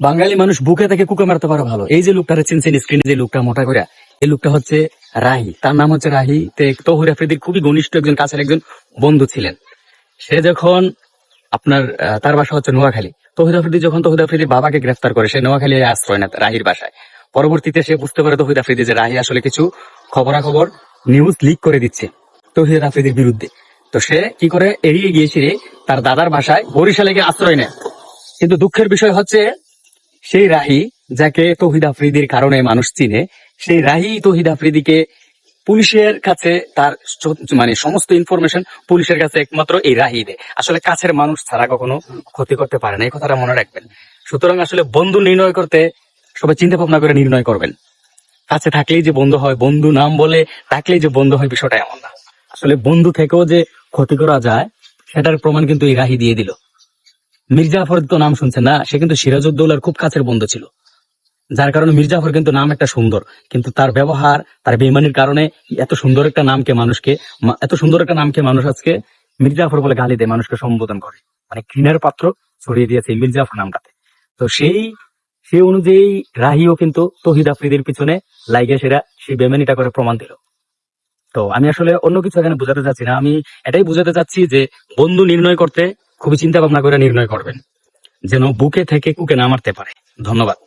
বাঙালি মানুষ বুকে থেকে কুকে মারতে পারে ভালো। এই যে লোকটারে চিনছেন স্ক্রিনে যে লোকটা মোটা করে এই লোকটা হচ্ছে রাহি। তার নাম হচ্ছে রাহি। তহুর আফ্রিদির খুবই ঘনিষ্ঠ একজন, কাছের একজন বন্ধু ছিলেন। সে যখন আপনার তার বাসা হচ্ছে নোয়াখালী। তহিদ আফ্রিদি যখন তহিদ আফ্রিদির বাবাকে গ্রেফতার করে, সে নোয়াখালী আশ্রয় নেয় রাহির বাসায়। পরবর্তীতে সে বুঝতে পারে তহিদ আফ্রিদি যে রাহি আসলে কিছু খবরাখবর নিউজ লিক করে দিচ্ছে তহিদ আফ্রিদির বিরুদ্ধে। তো সে কি করে? এড়িয়ে গিয়েছিল তার দাদার বাসায় বরিশালে গিয়ে আশ্রয় নেয়। কিন্তু দুঃখের বিষয় হচ্ছে সেই রাহি যাকে তহিদ আফ্রিদির কারণে মানুষ চিনে, সেই রাহি তহিদ আফ্রিদিকে পুলিশের কাছে তার মানে সমস্ত ইনফরমেশন পুলিশের কাছে একমাত্র এই রাহি দেয়। আসলে কাছের মানুষ ছাড়া কখনো ক্ষতি করতে পারে না, এই কথাটা মনে রাখবেন। সুতরাং আসলে বন্ধু নির্ণয় করতে সবাই চিন্তা ভাবনা করে নির্ণয় করবেন। কাছে থাকলেই যে বন্ধু হয়, বন্ধু নাম বলে থাকলেই যে বন্ধু হয় বিষয়টা এমন না। আসলে বন্ধু থেকেও যে ক্ষতি করা যায়, সেটার প্রমাণ কিন্তু এই রাহি দিয়ে দিল। মির্জাফর তো নাম শুনছে না? সে কিন্তু সিরাজউদ্দৌলার খুব কাছের বন্ধু ছিল। যার কারণে মির্জাফর কিন্তু নাম একটা সুন্দর। কিন্তু তার ব্যবহার, তার বেমানির কারণে এত সুন্দর একটা নামকে মানুষকে এত সুন্দর একটা নামকে মানুষ আজকে মির্জাফর বলে গালি দেয়, মানুষকে সম্বোধন করে। মানে ঘৃণার পাত্র ছড়িয়ে দিয়েছে মির্জাফর নামটাতে। তো সেই সেই অনুযায়ী রাহিও কিন্তু তহিদ আফ্রিদির পিছনে লাইগে সেরা সেই বেমানিটা করে প্রমাণ দিল। তো আমি আসলে অন্য কিছু এখানে বোঝাতে চাচ্ছি না। আমি এটাই বোঝাতে চাচ্ছি যে বন্ধু নির্ণয় করতে খুবই চিন্তা ভাবনা করে নির্ণয় করবেন। যেন বুকে থেকে কুকে না মারতে পারে। ধন্যবাদ।